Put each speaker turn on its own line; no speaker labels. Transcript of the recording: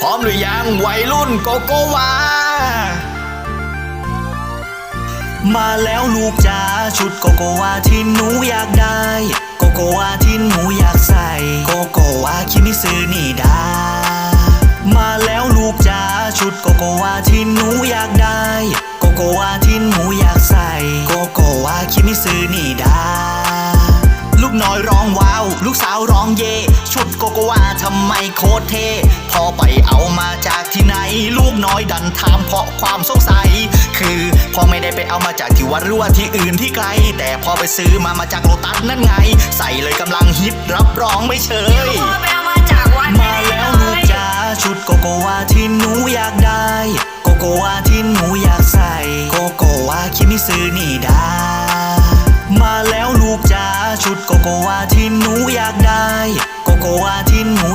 พร้อมหรือยังวัยรุ่นโกโกวา
มาแล้วลูกจ๋าชุดโกโกวาที่หนูอยากได้ โกโกวาที่หนูอยากใส่ โกโกวาคิมิซึนี่ดา มาแล้วลูกจ๋าชุดโกโกวาที่หนูอยากได้ โกโกวาที่หนูอยากใส่ โกโกวาคิมิซึนี่ดา ลูกน้อยรอ สาวร้องเย่ชุดโกโกวาทำไมโคตรเท่พอไปเอามาจากที่ไหน ลูกน้อยดันถามเพราะความสงสัย คือพ่อไม่ได้ไปเอามาจากที่วัดหรือว่าที่อื่นที่ไกล แต่พอไปซื้อมามาจากโลตัสนั่นไง ใส่เลยกำลังฮิตรับรองไม่เชย
พ่อไปเอามาจากวัด
มาแล้วลูกจ๋าชุดโกโกวาที่หนูอยากได้ โกโกวาที่หนูอยากใส่ โกโกวาคิมิซึนี่ด ชุดโกโกวาที่หนูอยากได้ โกโกวาที่หนู